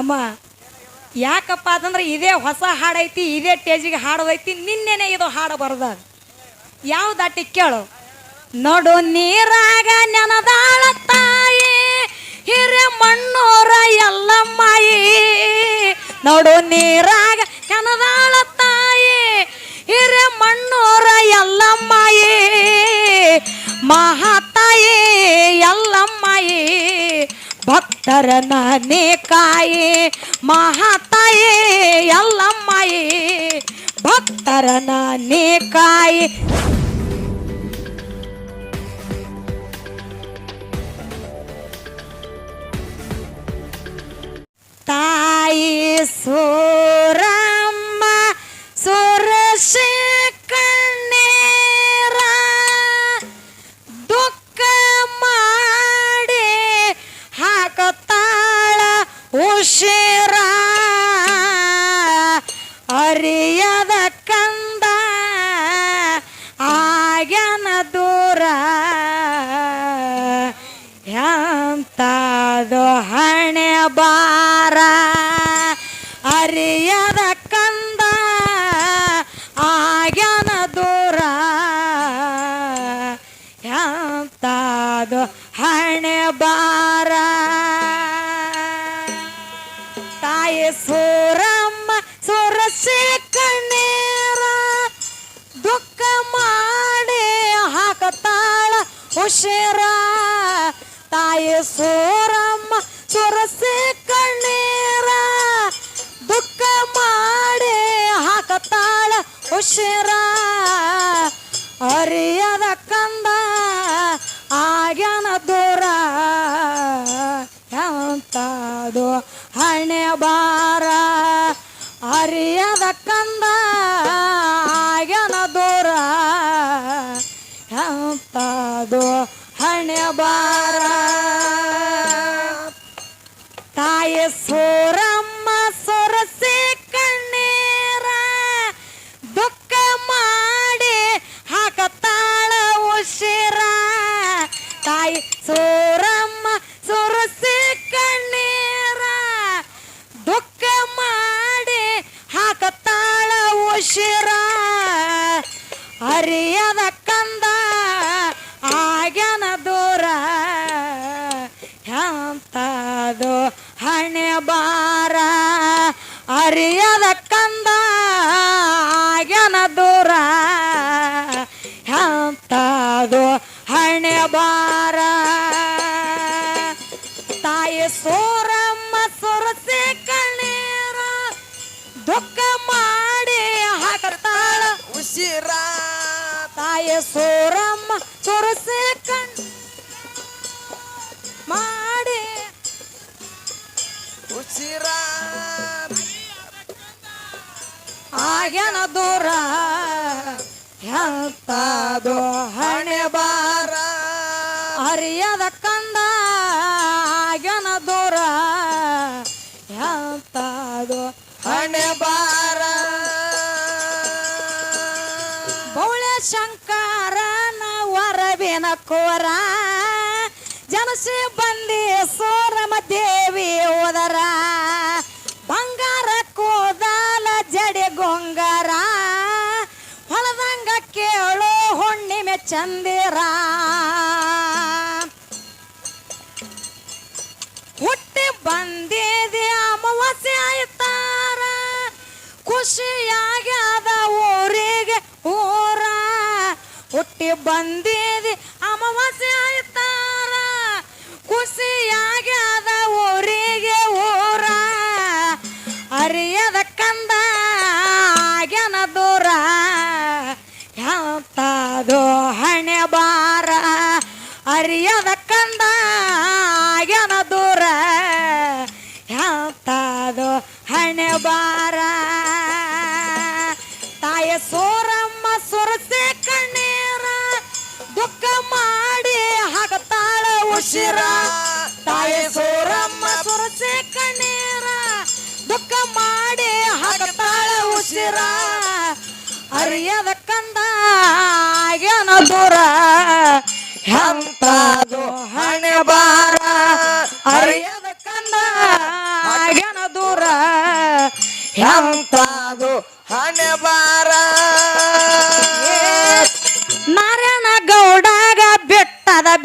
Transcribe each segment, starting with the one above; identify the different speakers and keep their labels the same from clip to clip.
Speaker 1: ಅಮ್ಮ, ಯಾಕಪ್ಪ ಅಂತಂದ್ರೆ ಇದೇ ಹೊಸ ಹಾಡೈತಿ ಇದೇ ಟೇಜಿಗೆ ಹಾಡೋದೈತಿ ನಿನ್ನೆನೆ ಇದು ಹಾಡು ಬರದ. ಯಾವ್ದಾಟಿ ಕೇಳು. ನೋಡು ನೀರಾಗ ನೆನದಾಳ ತಾಯಿ, ಹಿರೇ ಮಣ್ಣೋರ ಎಲ್ಲಮ್ಮಾಯಿ ನೋಡು ನೀರಾಗ ನೆನದಾಳ ತಾಯಿ, ಹಿರೇ ಮಣ್ಣೋರ ಎಲ್ಲಮ್ಮಾಯಿ ಮಹಾತಾಯಿ ಎಲ್ಲಮ್ಮಾಯಿ ಭಕ್ತರ ನಾನೇ ಕಾಯಿ ಮಹಾತಾಯಿ ಎಲ್ಲಮ್ಮಾಯಿ ಭಕ್ತರ ನಾನೇ ಕಾಯಿ. ತಾಯಿ ಸೋರಮ್ಮ ಉಶಿರ ಅರಿಯದ ಕಂದ ಆಗ್ಯನ ದೂರ. ಎಂತದು ಹಣೆ ಬಾರ ಅರಿಯದ ಹುಷಿರ ತಾಯಿ ಸೂರಮ್ಮ ಎಂತದು ಹಣೆ ಬಾರ ತಾಯಿ ಸೋರಮ್ಮ ಸೊರಸೆ ಕಣ್ಣೀರ ದುಃಖ ಮಾಡಿ ಹಾಕತಾಳ
Speaker 2: ಉಸಿರ.
Speaker 1: ತಾಯಿ ಸೋರಮ್ಮ ಸೊರಸೆ ಕಣ್ ಮಾಡಿ.
Speaker 2: ಉಸಿರ.
Speaker 1: ಆಗ್ಯನ ದೂರ. ಎಂತದು ಹಣೆ ಬಾರ. ಹರಿಯದ ಕಂದ ಆಗ್ಯನ ದೂರ. ಎಂತದು
Speaker 2: ಹಣೆ ಬಾರ.
Speaker 1: ಬೌಳೆ ಶಂಕರನ ವರವಿನ ಕೋರ. ಜನಸಿ ಬಂದಿ ಸೋರಮ ದೇವಿ ಓದರ. ಚಂದಿರ? ಹುಟ್ಟಿ ಬಂದಿದೆ ಅಮಾವಾಸ್ಯ ಆಯ್ತಾರ ಖುಷಿಯಾಗ್ಯದ ಊರಿಗೆ ಊರ ಹುಟ್ಟಿ ಬಂದಿದೆ ಅಮಾವಾಸ್ಯ ಆಯ್ತಾರ ಖುಷಿಯಾಗ್ಯದ ಊರಿಗೆ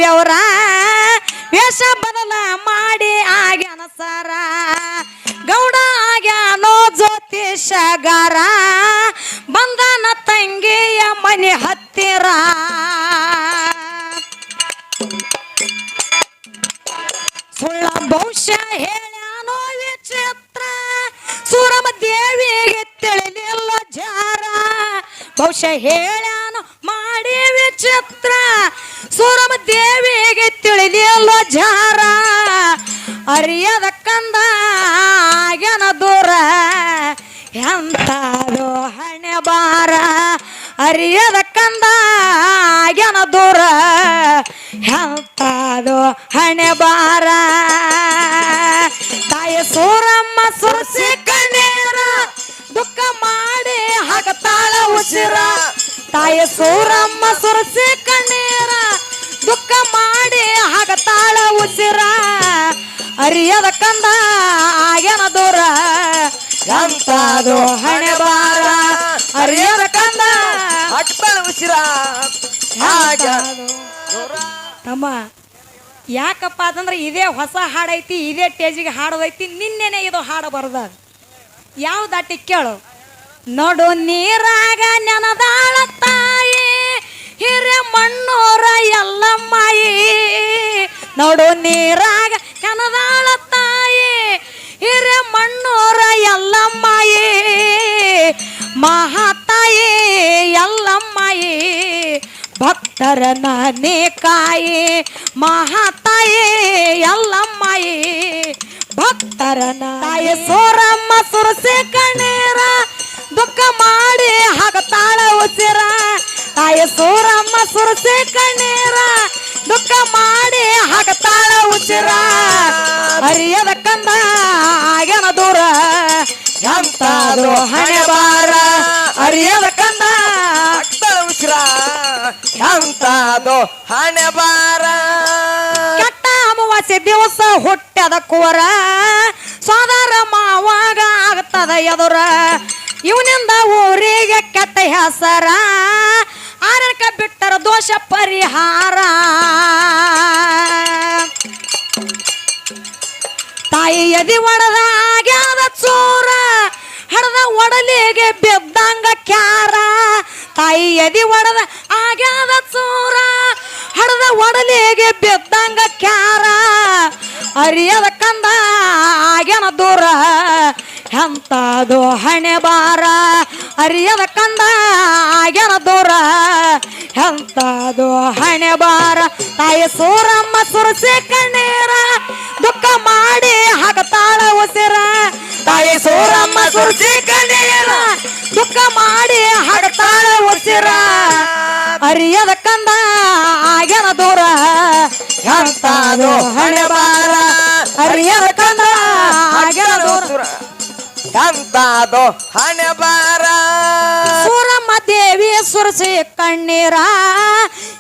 Speaker 1: ಬೆವರ ವೇಷ ಬದಲ ಮಾಡಿ ಆಗ್ಯಾನ ಸರ ಗೌಡ ಆಗ್ಯಾನೋ ಜ್ಯೋತಿಷಗಾರ ಬಂದನ ತಂಗಿಯ ಮನೆ ಹತ್ತಿರ. ಸುಳ್ಳ ಭವಿಷ್ಯ ಹೇಳ್ಯಾನೋ ವಿಚಿತ್ರ. ಸೂರಮ ದೇವಿಗೆ ತಿಳಿಲಿಲ್ಲ ಜಾರ. ಭವಿಷ್ಯ ಹೇಳ್ಯಾನ ಮಾಡಿ ವಿಚಿತ್ರ, ಸೂರಮ ದೇವಿಗೆ ತಿಳಿಲಿಲ್ಲ ಜಾರ, ಅರಿಯದ ಕಂದ ಆಗ್ಯನ ದೂರ ಎಂತಾದು ಹಣೆ ಬಾರ ಅರಿಯದ ಕಂದ ಆಗ್ಯನ ದೂರ ಎಂತಾದು ಹಣೆ ಬಾರ ಸೂರಮ್ಮ ಸುರಸಿ ಕಣ್ಣೀರ ದುಃಖ ಮಾಡಿ ಹಾಗತಾಳ ಉಸಿರ. ಅರಿಯದ ಕಂದ ಆಗ್ಯಾನ ದೂರ. ಎಂತಾದು ಹಣೆ ಬಾರ. ಅರಿಯದ ಕಂದ
Speaker 2: ಅಟ್ಬಳ ಉಸಿರ.
Speaker 1: ತಮ್ಮ ಯಾಕಪ್ಪ ಅಂತಂದ್ರೆ ಇದೇ ಹೊಸ ಹಾಡೈತಿ ಇದೇ ಟೇಜಿಗೆ ಹಾಡೋದೈತಿ ನಿನ್ನೆನೆ ಇದು ಹಾಡ ಬರದ ಯಾವ ದಾಟಿ ಕೇಳು. ನೋಡು ನೀರಾಗ ನೆನದಾಳ ತಾಯಿ, ಹಿರೇ ಮಣ್ಣೂರ ಎಲ್ಲಮ್ಮಾಯಿ. ನೋಡು ನೀರಾಗ ನೆನದಾಳ ತಾಯಿ, ಹಿರೇ ಮಣ್ಣೂರ ಎಲ್ಲಮ್ಮಾಯಿ. ಮಹಾತಾಯಿ ಎಲ್ಲಮ್ಮಾಯಿ, ಭಕ್ತರ ನಾನೇ ಕಾಯಿ. ಮಹಾತಾಯಿ ಎಲ್ಲಮ್ಮಾಯಿ, ಭಕ್ತರ ತಾಯಿ ಸೋರಮ್ಮ ಸುರಸೆ ಕಣ್ಣೀರ ದುಃಖ ಮಾಡಿ ಹಾಕತಾಳ ಉಸಿರ. ತಾಯಿ ಸೂರಮ್ಮ ಸುರಸೆ ಕಣ್ಣೀರ. ದುಃಖ ಮಾಡಿ ಹಾಕತಾಳ ಉಸಿರ. ಅರಿಯದ ಕಂದ ಆಗ್ಯನ ದೂರ. ಎಂತಾದ್ರು ಹಣೆ ಬಾರ ಅರಿಯದ ಕಂದ
Speaker 2: ಉಸಿರ. ಎಂತಾದೋ ಹಣೆ ಬಾರ
Speaker 1: ಕೆಟ್ಟ ಅಮಾವಾಸ್ಯ ದಿವಸ ಹುಟ್ಟದ ಕೋರ ಸೋದರ ಮಾವಾಗ ಆಗ್ತದ ಎದುರ. ಇವನಿಂದ ಊರಿಗೆ ಕೆಟ್ಟ ಹೆಸರ. ಆರಕ ಬಿಟ್ಟರ ದೋಷ ಪರಿಹಾರ. ತಾಯಿ ಎದಿ ಒಡದಾಗ್ಯಾದ ಚೂರ. ಹಡದ ಒಡಲಿಗೆ ಬಿದ್ದಂಗ ಕ್ಯಾರ. ತಾಯಿ ಎದಿ ಒಡದ ಆಗ್ಯಾದ ಚೂರ. ಹಡದ ಒಡಲಿಗೆ ಬಿದ್ದಂಗ ಕ್ಯಾರ. ಅರಿಯದ ಕಂದ ಆಗ್ಯಾನ ದೂರ. ಎಂತದು ಹಣೆ ಬಾರ ಅರಿಯದ ಕಂದ ಆಗ್ಯನ ದೂರ. ಎಂತದು ಹಣೆ ಬಾರ. ತಾಯಿ ಸೂರಮ್ಮ ಸುರಸೆ ಕಣ್ಣೀರ. ದುಃಖ ಮಾಡಿ ಹಾಕತಾಳ ಉಸಿರ. ತಾಯಿ ಸೂರಮ್ಮ ಸುರಸೆ ಕಣ್ಣೀರ. ದುಃಖ ಮಾಡಿ ಹಾಕತಾಳ ಉಸಿರ. ಅರಿಯದ ಕಂದ ಆಗ್ಯನ ದೂರ. ಎಂತದು ಹಣೆ ಬಾರ. ಅರಿಯದ ಕಂದ ಆಗ್ಯನ ದೂರ.
Speaker 2: ಎಂತದು ಹಣೆ ಬಾರ.
Speaker 1: ದೇವಿ ಸುರಸಿ ಕಣ್ಣೀರ.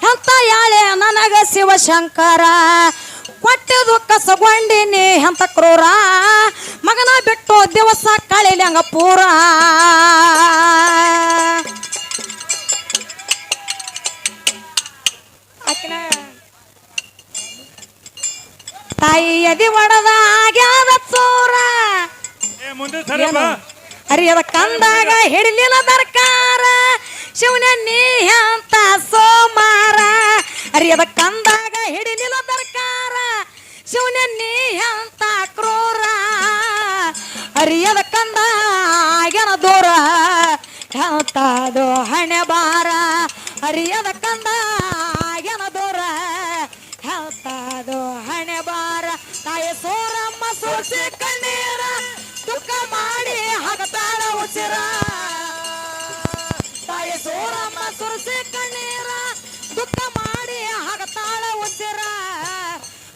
Speaker 1: ಎಂತ ಯಾಳೆ ನನಗ ಶಿವಶಂಕರ. ಕೊಟ್ಟೆ ದುಃಖ ಸಗೊಂಡಿನಿ ಎಂತ ಕ್ರೂರ. ಮಗನ ಬಿಟ್ಟು ದಿವಸ ಕಳಿಲ್ಯಂಗ ಪೂರ. ತಾಯಿ ಎದಿ ಒಡದ ಆಗ್ಯಾದ ಚೂರ
Speaker 3: ಮುಂದೆ
Speaker 1: ಹರಿಯದ ಕಂದಾಗ ಹಿಡಿಲಿಲ್ಲ ದರ್ಕಾರ. ಶಿವನ, ನೀ ಅಂತ ಸೋಮಾರ? ಹರಿಯದ ಕಂದಾಗ ಹಿಡಿಲಿಲ್ಲ ದರ್ಕಾರ. ಶಿವನ, ನೀ ಅಂತ ಕ್ರೂರ? ಹರಿಯದ ಕಂದ ಆಗ್ಯಾನ ದೂರ. ಎಂತಾದು ಹಣೆ ಬಾರ ಹರಿಯದ ಕಂದ ಉಸಿರ ತಾಯಿ ಸೋರಮ್ಮ ಸುರಸಿ ಕಣ್ಣೀರ, ದುಃಖ ಮಾಡಿ ಹಾಗತಾಳ ಉಸಿರ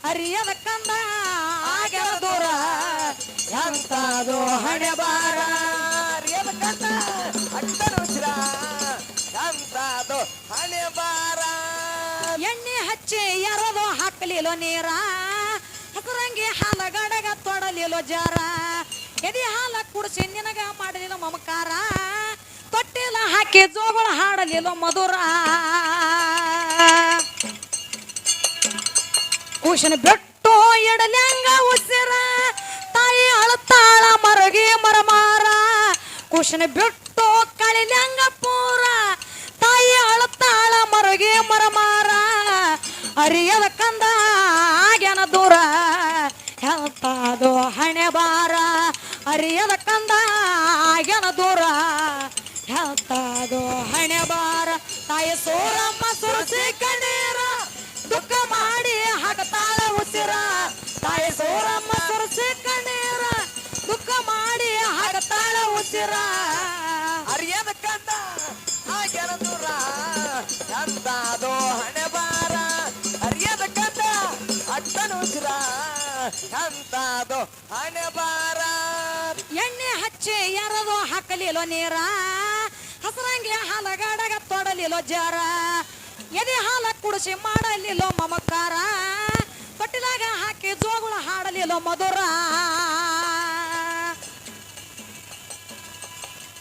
Speaker 1: ಅರಿಯದ ಕಂದ ಆಗ್ಯಾನ ದೂರ ಎಂತಾದು ಹಣೆ ಬಾರ
Speaker 2: ಅರಿಯದ ಕಂದ ಅಟ್ಟರ ಉಸಿರ ಎಂತಾದು ಹಣೆ ಬಾರ
Speaker 1: ಎಣ್ಣೆ ಹಚ್ಚಿ ಎರದು ಹಾಕಲಿಲ್ಲ ನೀರ, ಹಸರಂಗಿ ಹಾಲ ಗಡಗ ಜಾರ. ಎದಿ ಹಾಲ ಕುಡ ಕುಡಿಸಿ, ನಿನಗ ಮಾಡಲಿಲ್ಲ ಮಮಕಾರ. ತೊಟ್ಟಿಲ ಹಾಕಿ ಜೋಗಳ ಹಾಡಲಿಲ್ಲ ಮಧುರ. ಕುಶನ ಬೆಟ್ಟು ಎಡಲ್ಯಾಂಗ ಉಸಿರ, ತಾಯಿ ಅಳತಾಳ ಮರಗಿ ಮರಮಾರ. ಕುಶನ ಬಿಟ್ಟು ಕಳಿಲ್ಯಾಂಗ ಪೂರ, ತಾಯಿ ಅಳತಾಳ ಮರಗಿ ಮರಮಾರ. ಅರಿಯದ ಕಂದ ಆಗ್ಯಾನ ದೂರ ಬಾರ ಅರಿಯದ ಕಂದ ಆಗ್ಯನ ದೂರ. ಹೆಂತಾದು ಹಣೆ ಬಾರ, ತಾಯಿ ಸೋರಮ್ಮ ಸುರಸಿ ಕಣ್ಣೀರ. ದುಃಖ ಮಾಡಿ ಹಾಕತಾಳ ಉಸಿರ. ತಾಯಿ ಸೋರಮ್ಮ ಸುರಸಿ ಕಣ್ಣೀರ. ದುಃಖ ಮಾಡಿ ಹಾಕತಾಳ ಉಸಿರ.
Speaker 2: ಅರಿಯದ ಕಂದ ಆಗ್ಯನ ದೂರ. ಎಂತಾದೋ ಹಣೆ ಬಾರ, ಅರಿಯದ ಕಂದ, ಅಟ್ಟನ ಉಸಿರ. ಎಂತಾದೋ ಹಣೆ ಬಾರ.
Speaker 1: ಎಣ್ಣೆ ಹಚ್ಚಿ ಎರದು ಹಾಕಲಿಲ್ಲೋ ನೀರ? ಹಸರಂಗಿ ಹಾಲಗಾಡಗ ತೊಡಲಿಲ್ಲೋ ಜಾರ? ಎದೆ ಹಾಲ ಕುಡಿಸಿ ಮಾಡಲಿಲ್ಲೋ ಮಮಕಾರ? ತೊಟ್ಟಿಲಾಗ ಹಾಕಿ ಜೋಗುಳ ಹಾಡಲಿಲ್ಲೋ ಮಧುರ?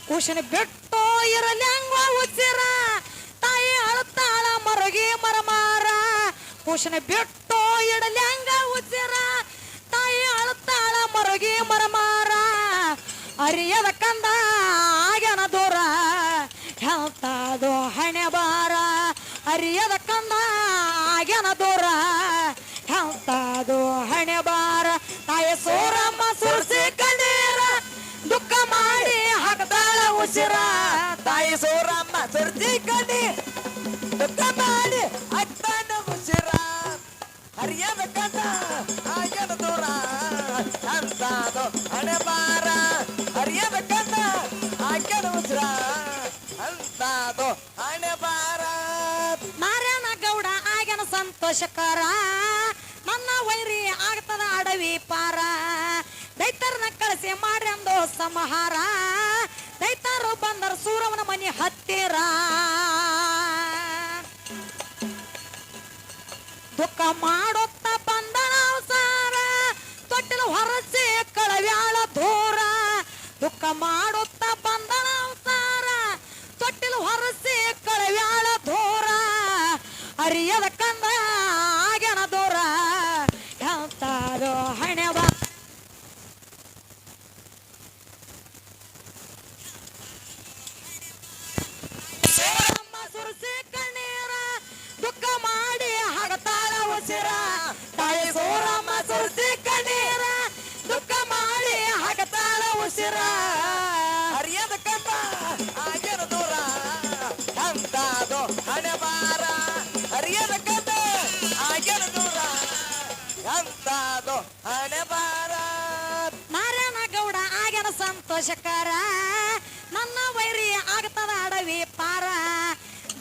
Speaker 1: ಕುಶನ ಬಿಟ್ಟು ಇರಲ್ಯಾಂಗ ಉಚ್ಚಿರ ತಾಯಿ ಅಳುತ್ತಾಳ ಮರಗಿ ಮರಮಾರ. ಕುಶನ ಬಿಟ್ಟು ಇಡಲ್ಯಾಂಗ ಉಚ್ಚಿರ ತಾಯಿ ಅಳುತ್ತಾಳ ಮರಗಿ ಮರಮಾರ ಅರಿಯದ ಕಂದ ಆಗ್ಯನ ದೂರ ಹೆಂತಾದು ಹಣೆ ಬಾರ ಅರಿಯದ ಕಂದ ಆಗ್ಯಾನ ದೂರ ಹೆಂತಾದು ಹಣೆ ಬಾರ ತಾಯಿ ಸೋರಮ್ಮ ಸುರ್ಸಿ ಕಣ್ಣೀರ, ದುಃಖ ಮಾಡಿ ಹಾಕ್ತಾಳ ಉಸಿರ.
Speaker 2: ತಾಯಿ ಸೋರಮ್ಮ ಸುರಸಿ ಕಡಿ ದುಃಖ ಮಾಡಿ ಹಾಕ್ತಾಳ ಉಸಿರ. ಅರಿಯದ ಕಂದ ಆಗ್ಯನ ದೂರ ಹಣೆ ಬಾರ
Speaker 1: ಸಂತೋಷಕರ ನನ್ನ ವೈರಿ ಆಗ್ತದ ಅಡವಿ ಪಾರ. ದೈತರನ್ನ ಕಳಿಸಿ ಮಾಡ್ರಂದು ಸಂಹಾರ. ದೈತರು ಬಂದರು ಸೂರವನ ಮನೆ ಹತ್ತಿರ. ದುಃಖ ಮಾಡುತ್ತ ಬಂದಣ ಅವಸಾರ. ತೊಟ್ಟಿನ ಹೊರಸೆ ಕಳವ್ಯಾಳ ದೂರ. ದುಃಖ ಮಾಡುತ್ತ ಬಂದಣ ಅವಸಾರ. ತೊಟ್ಟಿನ ಹೊರಸೆ ಕಳವ್ಯಾಳ ಅರಿಯದ ಕಂದ ಆಗ್ಯಾನ ದೂರ ಎಂತಾರೋ ಹಣೆವ ಸುರಸಿ ಕಣ್ಣೀರ ದುಃಖ ಮಾಡಿ ಹಗತಾಳ ಉಸಿರ. ತಾಯಿ ಸೋರಮ್ಮ ಸುರಸಿ ಕಣ್ಣೀರ ದುಃಖ ಮಾಡಿ ಹಗತಾಳ ಉಸಿರ. ಸಂತೋಷಕರ. ನನ್ನ ವೈರಿ ಆಗ್ತದ ಅಡವಿ ಪಾರ.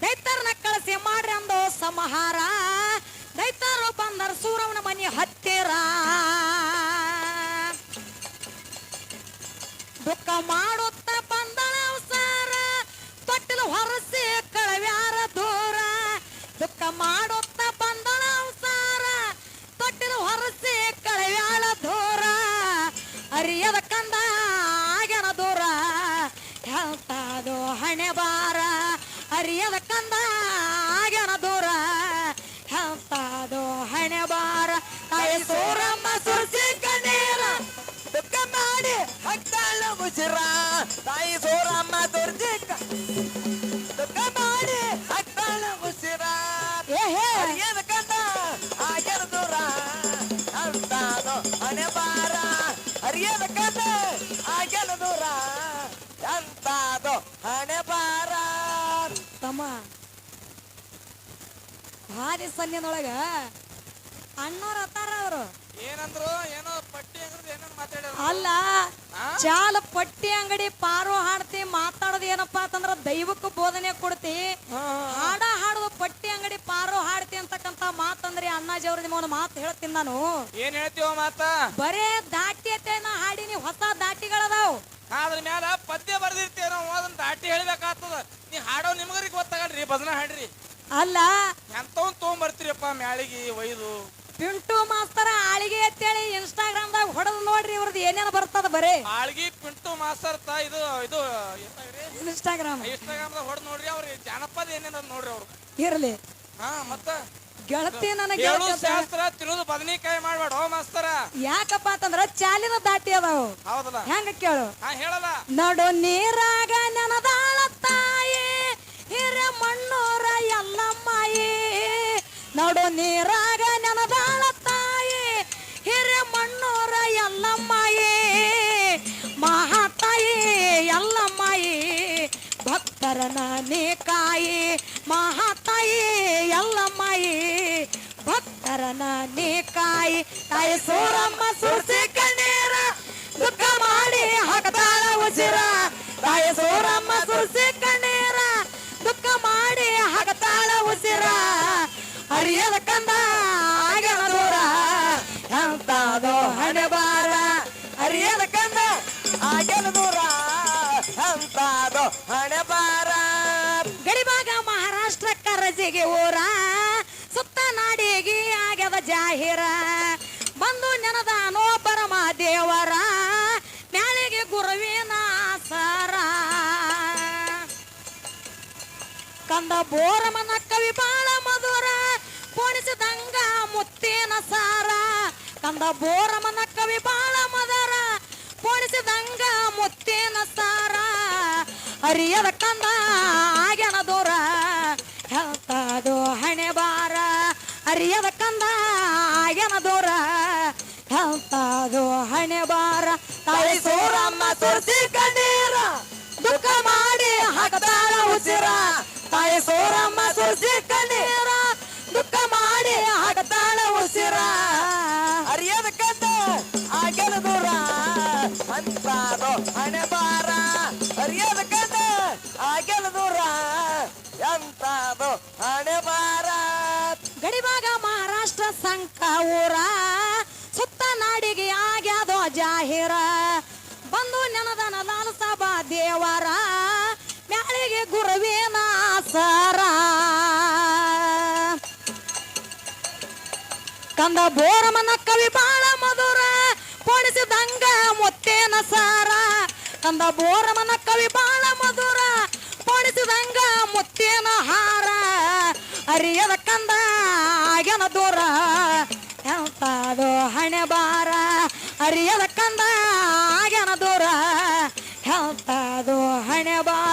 Speaker 1: ದೈತರನ್ನ ಕಳಿಸಿ ಮಾಡ್ರಿ ಅಂದು ಸಂಹಾರ. ದೈತರು ಬಂದರ ಸೂರವನ ಮನಿ ಹತ್ತಿರ. ದುಃಖ ಮಾಡುತ್ತ ಬಂದಳ ಅವಸಾರ. ತೊಟ್ಟಿಲ ಹೊರಸಿ ಕಳವ್ಯಾರ ದೂರ. ದುಃಖ ಮಾಡುತ್ತ ಬಂದಳ ಅವಸಾರ. ತೊಟ್ಟಿಲ ಹೊರಸಿ ಕಳವ್ಯಾಳ ಹಣೆ ಬಾರ ಅರಿಯದ ಕಂದ ಆಗ್ಯಾನ ದೂರ ಹೆಂತಾದು ಹಣೆ ಬಾರ ತಾಯಿ ಸೂರಮ್ಮ ಸುರಸಿ ಕಣ್ಣೀರ
Speaker 2: ದುಃಖ ಮಾಡಿ ಹಕ್ತಾಳ ಮುಸಿರ ತಾಯಿ ಸೋರಮ್ಮ ದುರ್ಜಿಕ್ಕ
Speaker 1: ಭಾರಿ ಸನ್ನಿನೊಳಗ ಅಣ್ಣವ್ರ ಅತ್ತಾರ ಅವರು.
Speaker 3: ಏನಂದ್ರು? ಏನೋ ಪಟ್ಟಿ ಅಂಗಡಿ ಏನೋ ಮಾತಾಡ್ಯಾರ?
Speaker 1: ಅಲ್ಲ ಚಾಲ ಪಟ್ಟಿ ಅಂಗಡಿ ಪಾರು ಹಾಡ್ತಿ ಮಾತಾಡೋದು ಏನಪ್ಪಾ ಅಂತಂದ್ರ ದೈವಕ್ಕೆ ಬೋಧನೆ ಕೊಡ್ತಿ. ಹಾಡ ಹಾಡುದು ಪಟ್ಟಿ ಅಂಗಡಿ ಪಾರು ಹಾಡ್ತಿ ಅಂತಕ್ಕಂತ ಮಾತಂದ್ರಿ ಅಣ್ಣಾಜಿ ಅವ್ರ ನಿಮ್ಮವನ್ನ ಮಾತು ಹೇಳ್ತೀನಿ ನಾನು.
Speaker 3: ಏನ್ ಹೇಳ್ತೀವ ಮಾತ?
Speaker 1: ಬರೇ ದಾಟಿ ಅತ್ತೇನ ಹಾಡಿನಿ ಹೊಸ ದಾಟಿಗಳದಾವ್.
Speaker 3: ಅದ್ರ ಮ್ಯಾಲ ಪದ್ಯ ಬರ್ದಿರ್ತೀವಿ ನಾವು ಅದನ್ನ ದಾಟಿ ಹೇಳ್ಬೇಕಾಗ್ತದ. ನೀ ಹಾಡೋ ನಿಮ್ಗರಿ ಗೊತ್ತಾಗಲ್ರಿ ಭಜನ ಹಾಡ್ರಿ.
Speaker 1: ಅಲ್ಲ.
Speaker 3: ಎಂತವನ್ ತೊಗೊಂಬರ್ತೀರಪ್ಪ ಮ್ಯಾಳಿಗೆ ಒಯ್ದು?
Speaker 1: ಪಿಂಟು ಮಾಸ್ತರ ಆಳಿಗೆ ಅಂತೇಳಿ ಇನ್ಸ್ಟಾಗ್ರಾಮ್ದಾಗ ಹೊಡೆದು ನೋಡ್ರಿ ಇವ್ರದ್ದು ಏನೇನು ಬರ್ತದ ಬರೇ.
Speaker 3: ಆಳ್ಗಿ ಪಿಂಟು ಮಾಸ್ತರ್ ತ ಇದು ಇದು ಇನ್ಸ್ಟಾಗ್ರಾಮ್
Speaker 1: ಇನ್ಸ್ಟಾಗ್ರಾಮ್
Speaker 3: ಇನ್ಸ್ಟಾಗ್ರಾಮ್ದಾಗ ಹೊಡೆದು ನೋಡ್ರಿ ಅವ್ರ ಜಾನಪದ ಏನೇನ ನೋಡ್ರಿ ಅವ್ರು.
Speaker 1: ಇರ್ಲಿ.
Speaker 3: ಹಾ ಮತ್ತ?
Speaker 1: ಗೆಳತಿ ನನಗೆ
Speaker 3: ಹೇಳು ಶಾಸ್ತ್ರ ತಿರುದು ಬದನೆಕಾಯಿ ಮಾಡ್ಬೇಡ ಓ ಮಾಸ್ತರ.
Speaker 1: ಯಾಕಪ್ಪ ಅಂತಂದ್ರ ಚಾಲಿನ ದಾಟಿ ಅದಾವು.
Speaker 3: ಹೌದಲ್ಲ?
Speaker 1: ಹೆಂಗ ಕೇಳು?
Speaker 3: ಹಾ ಹೇಳಲ್ಲ.
Speaker 1: ನಡು ನೀರಾಗ ನೆನದಾಳ ತಾಯಿ ಹಿರ ಮಣ್ಣೂರ ಎಲ್ಲಮ್ಮಾಯಿ ನಡು ನೀರಾಗ ನೆನದಾಳ ತಾಯಿ ಹಿರ ಮಣ್ಣೂರ ಎಲ್ಲಮ್ಮಾಯಿ ಮಹಾತಾಯಿ ಎಲ್ಲಮ್ಮಾಯಿ ಭಕ್ತರ ನಾನೇ ಕಾಯಿ ಮಹಾತಾಯಿ ಎಲ್ಲಮ್ಮಾಯಿ ಭಕ್ತರ ನಾನೇ ಕಾಯಿ ತಾಯಿ ಸೂರಮ್ಮ ಸುರ್ಸಿ ಕಣ್ಣೀರ, ದುಃಖ ಮಾಡಿ ಹಾಕದಾಳ ಉಸಿರ. ತಾಯಿ ಸೂರಮ್ಮ ದುಃಖ ಮಾಡಿ ಹಗತಾಳ ಉಸಿರ. ಅರಿಯದ ಕಂದ ಆಗ್ಯಾನ ದೂರ. ಎಂತಾದೋ ಹಣೆ ಬಾರ
Speaker 2: ಕಂದ ಆಗಲ ದೂರ. ಅಂತಾದೋ ಹಣೆ ಬಾರ
Speaker 1: ಗಡಿಭಾಗ ಮಹಾರಾಷ್ಟ್ರ ಕರಜಿಗೆ ಊರ. ಸುತ್ತ ನಾಡಿಗೆ ಆಗ್ಯದ ಜಾಹೀರ. ಬಂದು ನೆನದಾನೋ ಕಂದ ಬೋರಮನ ಕವಿ ಬಾಳ ಮಧುರ. ಪೋಣಿಸಿದಂಗ ಮುತ್ತಿನ ಸಾರ. ಕಂದ ಬೋರಮನ ಕವಿ ಬಾಳ ಮಧುರ. ಪೋಣಿಸಿದಂಗ ಮುತ್ತಿನ ಸಾರ. ಅರಿಯದ ಕಂದ ಆಗ್ಯನ ದೂರ. ಹೇಳ್ತಾದೋ ಹಣೆ ಬಾರ ಅರಿಯದ ಕಂದ ಆಗ್ಯನ ದೂರ. ಹೇಳ್ತಾದೋ ಹಣೆ ಬಾರ ತಾಯಿ ಸೂರಮ್ಮ ತುರ್ತಿ ಕಣ್ಣೀರ. ದುಃಖ ಮಾಡಿ ಹಾಕತಾಳ ಉಸಿರ. ಸೂರಮ್ಮ ಸುರ್ಜಿ ಕಣ್ಣೀರ ದುಃಖ ಮಾಡಿ ಹಾಕತಾಳ ಉಸಿರ.
Speaker 2: ಅರಿಯದ ಕಂದ ಆಗಲ ದೂರ ಅಂತಾದೋ ಹಣೆ ಬಾರ ಅರಿಯದ ಕಂದ ಆಗಲ ದೂರ ಎಂತಾದೋ ಹಣೆ ಬಾರ
Speaker 1: ಗಡಿಭಾಗ ಮಹಾರಾಷ್ಟ್ರ ಸಂಕ ಊರ ಸುತ್ತ ನಾಡಿಗೆ ಆಗ್ಯಾದೋ ಜಾಹೀರ. ಬಂದು ನೆನದನ ಲಾಲ್ ಸಭಾ ದೇವರ ಮ್ಯಾಳಿಗೆ ಗುರುವಿನ ಕಂದ ಬೋರಮನ ಕವಿ ಬಾಳ ಮಧುರ, ಪೋಣಿಸಿದಂಗ ಮುತ್ತೇನ ಸಾರ. ಕಂದ ಬೋರಮನ ಕವಿ ಬಾಳ ಮಧುರ, ಪೋಣಿಸಿದಂಗ ಮುತ್ತೇನ ಹಾರ. ಅರಿಯದ ಕಂದ ಆಗ್ಯನ ದೂರ, ಎಂತಾದೋ ಹಣೆ ಬಾರ ಅರಿಯದ ಕಂದ ಆಗ್ಯನ ದೂರ, ಎಂತಾದೋ ಹಣೆ ಬಾರ